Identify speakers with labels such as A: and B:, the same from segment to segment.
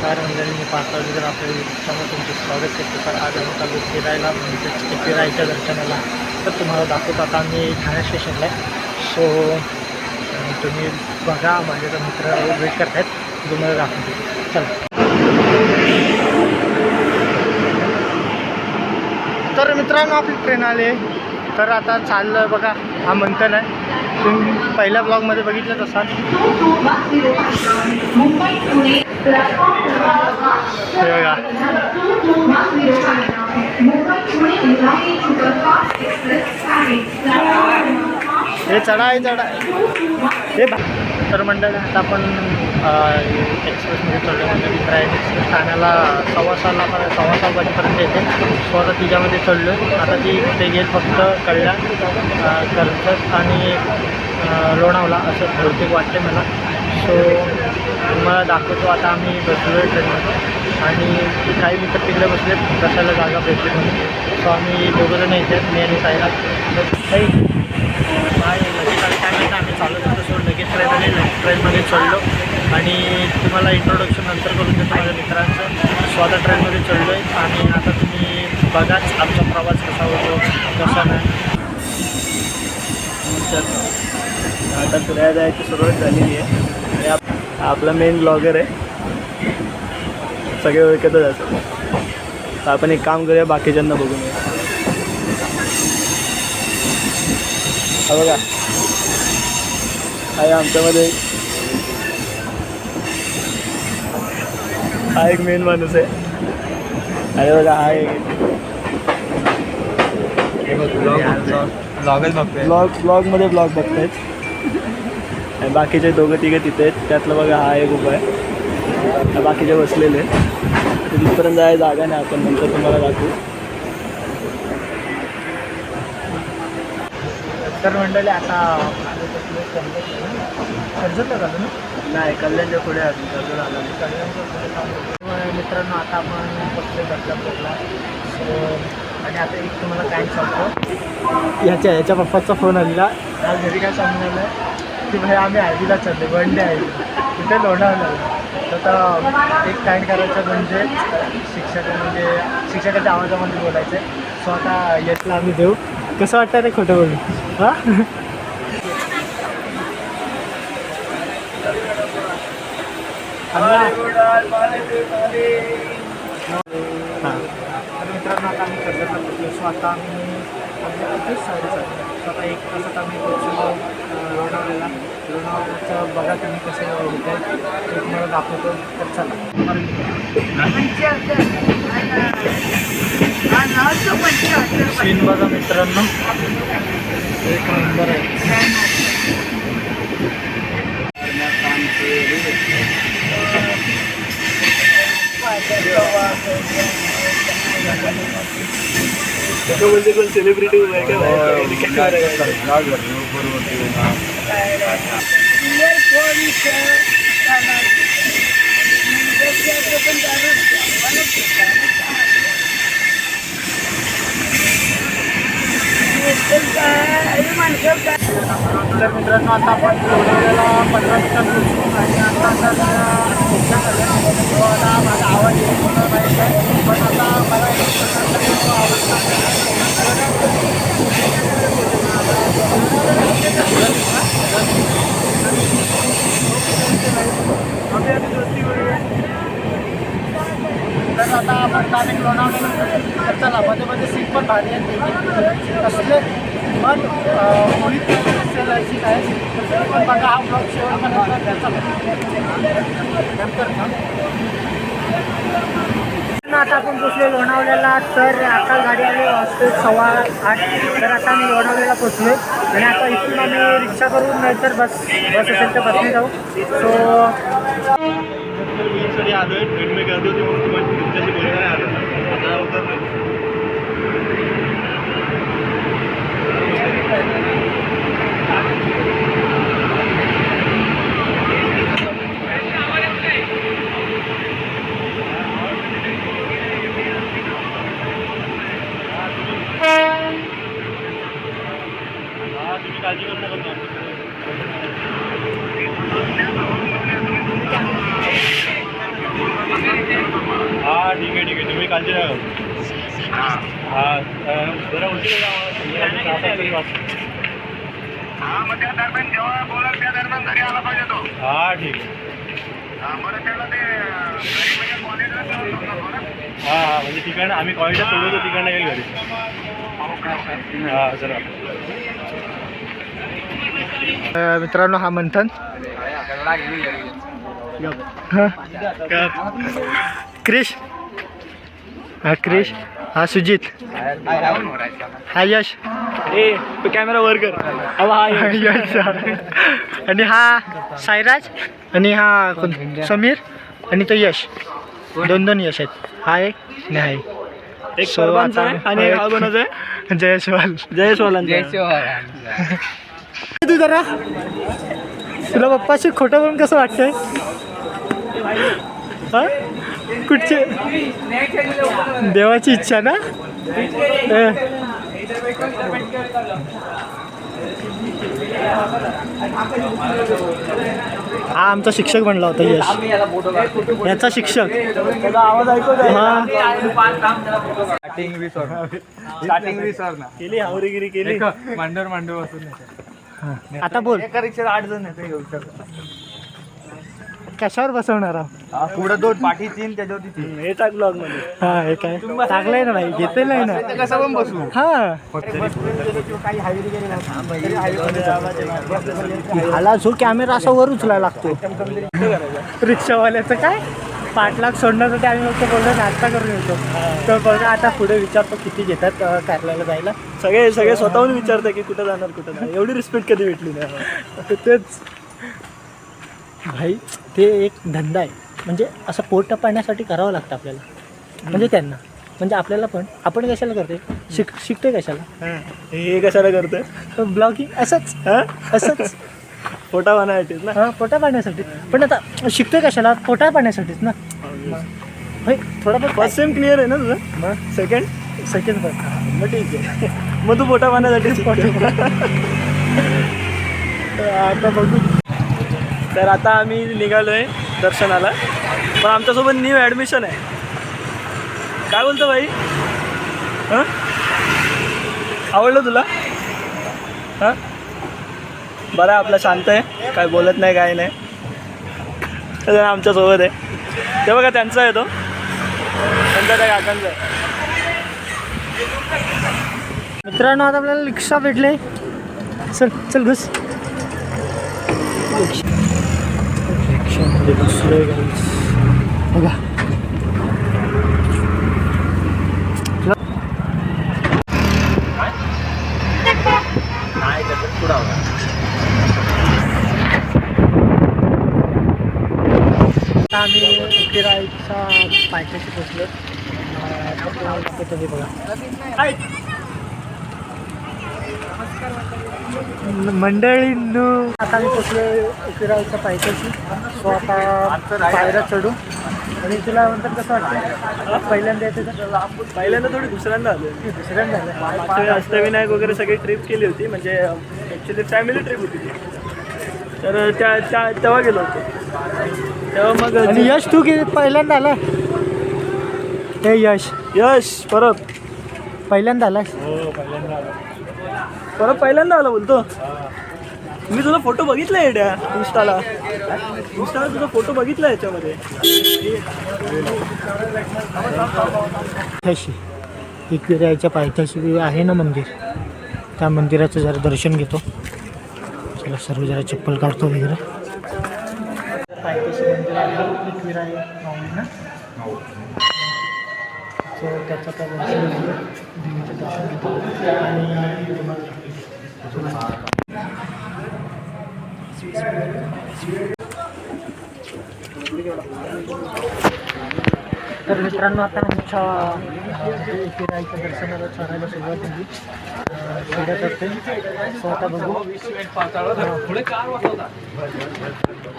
A: नमस्कार मंडळी. मी पाहता जर आपल्या युट्यूबच्यामध्ये तुमचे स्वागत करतो. तर आज आम्ही चालू फिरायला म्हणजे फिरायच्या दर्शनाला. तर तुम्हाला दाखवतो. आता आम्ही ठाणे स्टेशनला आहे. सो तुम्ही बघा. माझे तर मित्र वेट करत आहेत तुम्हाला दाखवतो. चला. तर मित्रांनो आपली ट्रेन आली तर आता चाललं आहे बघा हा मंथन आहे. तुम्ही पहिल्या ब्लॉगमध्ये बघितलंच तसा हे बघा. हे चढा आहे चढा. हे तर मंडळ आता आपण एक्सप्रेसमध्ये चढलो म्हणजे मित्र आहे. एक्सप्रेस ठाण्याला सव्वा सहाला पण सव्वा सहा वाजेपर्यंत येते. सो आता तिच्यामध्ये चढलो आता ती ते गेल फक्त कल्याण कर्जत आणि लोणावला असं बहुतेक वाटते मला. सो तुम्हाला दाखवतो. आता आम्ही बसलो आहे ट्रेनमध्ये आणि काही मित्र तिकडे बसले बसायला जागा भेटली म्हणून. सो आम्ही दोघंजण येते मी आणि साईला काही लगेच आम्ही काय माहिती आम्ही चालत होतो सो लगेच ट्रेन आली लगेच ट्रेनमध्ये चढलो आणि तुम्हाला इंट्रोडक्शन नंतर करून देतो माझ्या मित्रांचं स्वतः ट्रेनमध्ये चढलो आहे आणि आता तुम्ही बघाच आमचा प्रवास कसा होतो कसा नाही
B: आता फिरायला जायची सुरुवात झालेली आहे आणि आप आपला मेन ब्लॉगर आहे. सगळे ओळखतच असतात आपण एक काम करूया बाकीच्यांना बघून येऊ. हा बघा. आहे आमच्यामध्ये. हा एक मेन माणूस आहे. अरे बघा हा एक
A: ब्लॉगच बघतोय.
B: ब्लॉग ब्लॉगमध्ये ब्लॉग बघतायत. आणि बाकीचे दोघं तिघे तिथे आहेत. त्यातलं बघा हा एक उभा आहे. बाकीचे बसलेले तिथपर्यंत जायला जागा नाही आपण नंतर तुम्हाला दाखवू.
A: तर मंडळी आता कर्जतला झालं ना
B: नाही. कल्याणच्या पुढे अजून अजून आला नाही.
A: त्यामुळे मित्रांनो आता आपण बघतोय बदलापूरला सो आणि आता एक तुम्हाला काय सांगतो. याच्या याच्या पप्पाचा फोन आलेला. आज घरी काय सांगून आलं की भाई आम्ही आयडीला चालले वन डे आयडी तिथे लोणावळ्याला तर आता एक काइंड करायचं म्हणजे शिक्षक म्हणजे शिक्षकाच्या आवाजामध्ये बोलायचं आहे सो आता यशला आम्ही. देऊ. कसं वाटतं रे खोटं बोलून? हां? हां. तर मित्रांनो आता आम्ही सो आता आम्ही साडेसात सो आता एक तासात आम्ही लोणावळ्याला लोणावळ्याचं बघा तुम्ही कसं होत आहे ते तुम्हाला दाखवतो. तर चला. सीन बघा मित्रांनो एक नंबर आहे
B: तो म्हणजे कोण सेलिब्रिटी उभा आहे का बाहेर? कॅमेरा आहे.
A: तर मित्रांनो आता आपण पंधरा मिनिटात पोहोचू आणि आता आता माझा आवाज येत माहीत आहे. पण आता मला एक प्रकारचा आवाज तर आता आपण डायरेक्ट लोणावळ्याला चला मध्ये मध्ये सीट पण भारी आहे. कसले पण मोहित सीट आहे. पण बघा हा ब्लॉक शेवटपर्यंत त्याचा. ना आता आपण पोचलो लोणावळ्याला तर आता गाडी आली वाजते सव्वा आठ. तर आता आम्ही लोणावळ्याला पोचलो आणि आता इथून आम्ही रिक्षा करून नाहीतर बस बस असेल तर बसने जाऊ. सो
B: आलोय. गर्दी होती म्हणून तुमच्याशी बोलणार आहे आता उतरलो तुम्ही काळजी करू नका ठीक आहे ठीक आहे तुम्ही काळजी नका करू. हा.
C: हा
B: हा ठीक
C: हा, म्हणजे
B: हा हा म्हणजे तिकडनं आम्ही कॉलेजला सोडू तर तिकडनं येईल घरी.
C: हो
B: हा
A: अ, मित्रांनो हा मंथन. हा. क्रिश. हा क्रिश. हा सुजित. हा यश.
B: ए तो कॅमेरा वर कर.
A: यश. आणि हा साईराज आणि हा समीर आणि तो यश. दोन दोन यश आहेत. हा एक आणि हा एक.
B: आहे आणि हा कोणाचा आहे.
A: जयस्वाल.
B: जयेश वालांचा
A: तू जरा. तुला पप्पाशी खोटं बोलून कसं वाटतंय? कुठचे? देवाची इच्छा ना. हा आमचा शिक्षक बनला होता यश. याचा शिक्षक.
B: केली हावरीगिरी केली.
D: मांडवर मांडव बसून.
A: आता बोल.
D: एका रिक्षात आठ जण येते
A: कशावर बसवणार आहोत?
D: पुढे दोन पाठी तीन त्याच्यावरती तीन.
B: हे टाक ब्लॉगमध्ये.
A: हा हे काय? टाकलंय ना भाई घेतलेलं आहे ना.
D: कसं पण बसू?
A: हा. जो कॅमेरा असा वर उचलायला लागतो. रिक्षावाल्याचं काय? पाच लाख सोडण्यासाठी आम्ही फक्त बोलतो नाश्ता करून येतो. तर बघा आता पुढे विचारतो किती घेतात अं, कारल्याला जायला.
B: सगळे सगळे स्वतःहून विचारते की कुठं जाणार कुठं नाही. एवढी रिस्पेक्ट कधी भेटली नाही आम्हाला.
A: तर तेच. भाई ते एक धंदा आहे. म्हणजे असं पोट पाण्यासाठी करावं लागतं आपल्याला. म्हणजे त्यांना. म्हणजे आपल्याला पण. आपण कशाला करते शिक शिकते कशाला?
B: हा. हे कशाला करतोय?
A: ब्लॉगिंग असंच.
B: हा?
A: असंच.
B: फोटा बनायसाठीच ना?
A: हा पोटा पाण्यासाठी पण आता शिकतोय कशाला? पोटा पाण्यासाठीच ना. थोडाफार
B: फर्स्ट सेम क्लिअर आहे ना तुझं?
A: मग?
B: सेकंड
A: सेकंड
B: मग ठीक आहे. मग तू फोटा पाहण्यासाठी शिकतोय.
A: आता बघू.
B: तर आता आम्ही निघालो आहे दर्शनाला. पण आमच्यासोबत न्यू ॲडमिशन आहे. काय बोलतो भाई? हां? आवडलं तुला? हां? बरं आहे आपला शांत आहे. काय बोलत नाही काय नाही. तर आमच्यासोबत आहे. ते बघा त्यांचा आहे तो. त्यांचा त्या काकांचा आहे.
A: मित्रांनो आता आपल्याला रिक्षा भेटले. चल चल घुस. रिक्षामध्ये बसलोय guys. बघा आम्ही फिरायचा पायथ्याशी पोचलो बघा मंडळींनो आता आम्ही पोचलो फिरायच्या पायथ्याशी. सो आता पायऱ्या चढू. आणि तुला नंतर कसं वाटतं? पहिल्यांदा येते
B: पहिल्यांदा थोडी दुसऱ्यांदा आलो
A: दुसऱ्यांदा आलं?
B: अष्टविनायक वगैरे सगळी ट्रिप केली होती. म्हणजे ॲक्च्युली फॅमिली ट्रिप होती ती. तर त्या त्या तेव्हा गेलो होतो. तेव्हा मग
A: आणि यश तू किती पहिल्यांदा आला? हे यश.
B: यश परत.
A: पहिल्यांदा आला.
B: परत पहिल्यांदा आला बोलतो. मी तुझा फोटो बघितला आहे इंस्टाला इंस्टाला तुझा फोटो बघितला याच्यामध्ये.
A: पायथ्याशी. एकविरायच्या पायथ्याशी आहे ना मंदिर. त्या मंदिराचं जरा दर्शन घेतो. चला सर्व जरा चप्पल काढतो वगैरे. पायथ्याशी मंदिर आहे. एकविराय ना? सो त्याचं दर्शन घेतो. आणि तर मित्रांनो आता आमच्या फिरायच्या दर्शनाला चढायला सुरुवात झाली. अं, असते स्वतः सो आता बघू.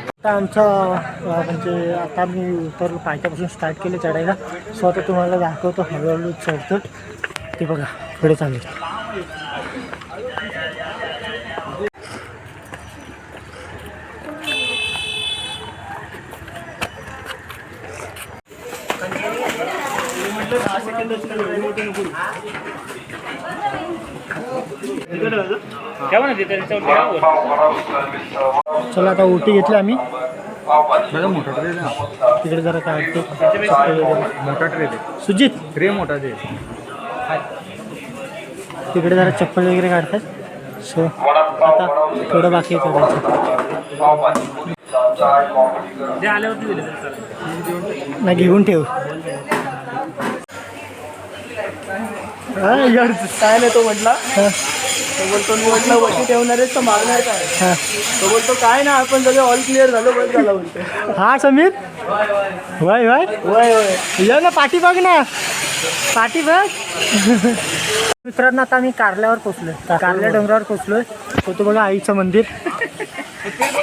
A: आता आमचा म्हणजे आता मी उतर पायथ्यापासून स्टार्ट केले चढायला. स्वतः तुम्हाला दाखवतो हळूहळू चढतो ते बघा पुढे चालेल
B: म्हटलं दहा सेकंद एवढी मोठी नको देऊ. तिकडे जायचं?
A: चला आता ओटी घेतली आम्ही.
D: बघा मोठा ट्रे
A: तिकडे जरा काय
D: मोठा ट्रे
A: सुजित.
D: ट्रे मोठा दे
A: तिकडे जरा चप्पल वगैरे काढतात. सो आता थोडं बाकी आहे करायचं. नाही घेऊन ठेव.
B: काय नाही तो म्हटला. तो बोलतो मी म्हटलं वटी ठेवणार तर मागणार काय?
A: हा.
B: तो बोलतो काय ना आपण सगळं ऑल क्लिअर झालो बस झाला बोलतो.
A: हा समीर? वय वय?
B: होय होय
A: ये ना पाठी बघ ना. पाठी बघ. मित्रांनो आता आम्ही कारल्यावर पोचलोय. कारल्या डोंगरावर पोचलोय. होतो बघा आईचं मंदिर.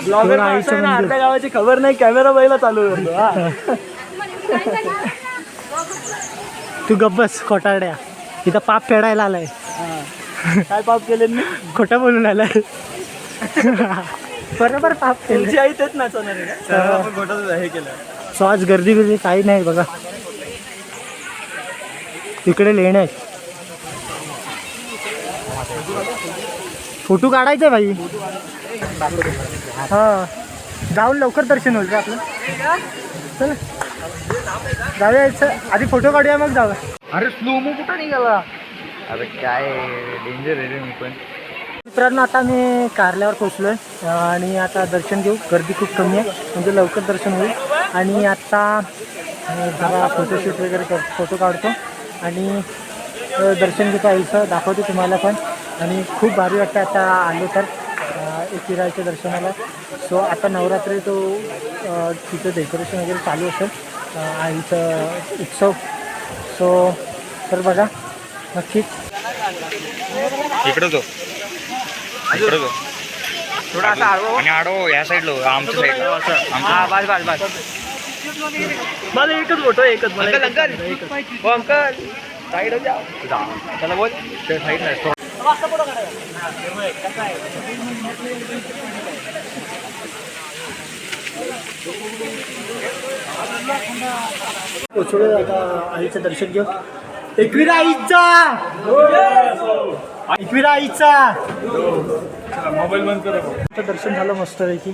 B: ब्लॉगर
A: आईचं मंदिर.
B: गावाची खबर नाही कॅमेरा पहिला चालू करतो हा.
A: तू गब्बस खोटारड्या. इथं पाप फेडायला आलाय.
B: काय पाप केले मी?
A: खोटं बोलून आलाय. बरोबर पाप केलं
B: आई तेच नाचवणार आहे का? आपण खोटं हे केलं.
A: सो आज गर्दी बिर्दी काही नाही बघा. तिकडे लेणे आहेत. फोटो काढायचे भाई. हा. जाऊन लवकर दर्शन होईल का आपलं? चल. जाऊया आधी फोटो काढूया मग जाऊया.
D: अरे स्लोमो कुठं निघाला? अरे काय डेंजर आहे रे मी पण.
A: मित्रांनो आता मी कारल्यावर पोचलो आहे आणि आता दर्शन घेऊ. गर्दी खूप कमी आहे म्हणजे लवकर दर्शन होईल. आणि आता जरा फोटोशूट वगैरे कर फोटो काढतो. आणि दर्शन घेतो आईचं दाखवतो तुम्हाला पण. आणि खूप भारी वाटतं आता आलो तर एकविरायच्या दर्शनाला. सो आता नवरात्री तो तिथं डेकोरेशन वगैरे चालू असेल. आईचं उत्सव. सो तर बघा नक्कीच
E: इकडं तो. इकडं तो.
D: थोडा असा आडवो
E: आणि आडो या साईडला आमच्या साईडला
D: हा बस बस. बस
B: मला एकच फोटो एकच मला
E: अंकल अंकल. हो अंकल. साईड जा. बोल. साईडला
A: आता आईचं दर्शन घेऊ. एकविरा आईचा! एकविरा आईचा!
D: मोबाईल बंद कर.
A: दर्शन झालं मस्तपैकी.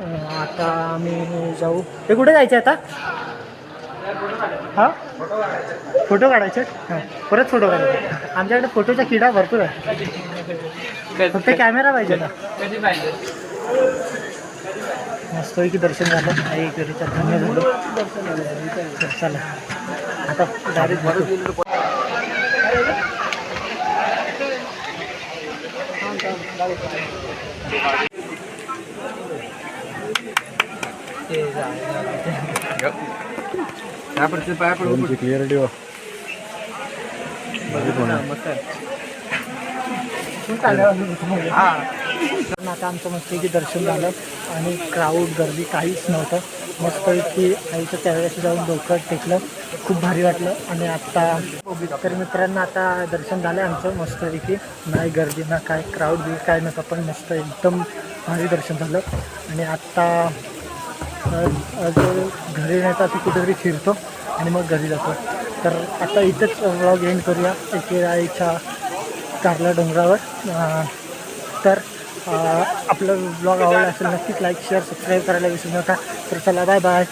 A: अं, आता आम्ही जाऊ. हे कुठे जायचं आता? हां? फोटो काढायचे हां. परत फोटो काढायचे आमच्याकडे फोटोचा किडा भरपूर आहे फक्त कॅमेरा पाहिजे ना. मस्तपैकी दर्शन झालं. आई घरीचा धन्य झालं चला. आता डायरेक्ट
B: क्लिअरिटी
A: आता आमचं मस्तपैकी दर्शन झालं आणि क्राऊड गर्दी काहीच नव्हतं. मस्तपैकी आईचं त्यावेळेस जाऊन डोकं टेकलं. खूप भारी वाटलं. आणि आता तर मित्रांना आता दर्शन झालं आमचं मस्तपैकी नाही गर्दी ना काय क्राऊड बी काय नव्हतं पण मस्त एकदम भारी दर्शन झालं. आणि आत्ता घरी नाही तर असं कुठेतरी फिरतो आणि मग घरी जातो. तर आता इथंच व्लॉग एंड करूया. एके आईच्या कारला डोंगरावर. तर आपलं ब्लॉग आवडला असेल नक्कीच लाईक शेअर सबस्क्राईब करायला विसरू नका. तर चला बाय बाय